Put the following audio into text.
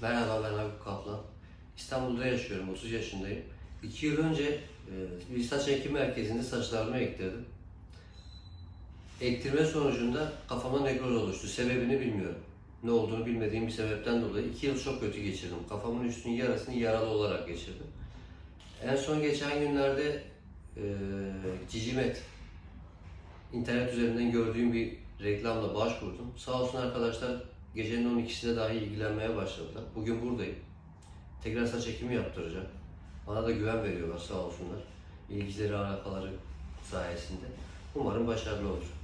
Merhaba ben Habib Kaplan. İstanbul'da yaşıyorum, 30 yaşındayım. 2 yıl önce e, bir saç ekim merkezinde saçlarımı ektirdim. Ektirme sonucunda kafama nekroz oluştu. Sebebini bilmiyorum. Ne olduğunu bilmediğim bir sebepten dolayı 2 yıl çok kötü geçirdim. Kafamın üstünün yarısını yaralı olarak geçirdim. En son geçen günlerde e, Cicimet internet üzerinden gördüğüm bir reklamla başvurdum. Sağ olsun arkadaşlar gecenin 12'sinde dahi ilgilenmeye başladılar. Bugün buradayım. Tekrar saç ekimi yaptıracağım. Bana da güven veriyorlar sağ olsunlar. İlgileri, alakaları sayesinde. Umarım başarılı olur.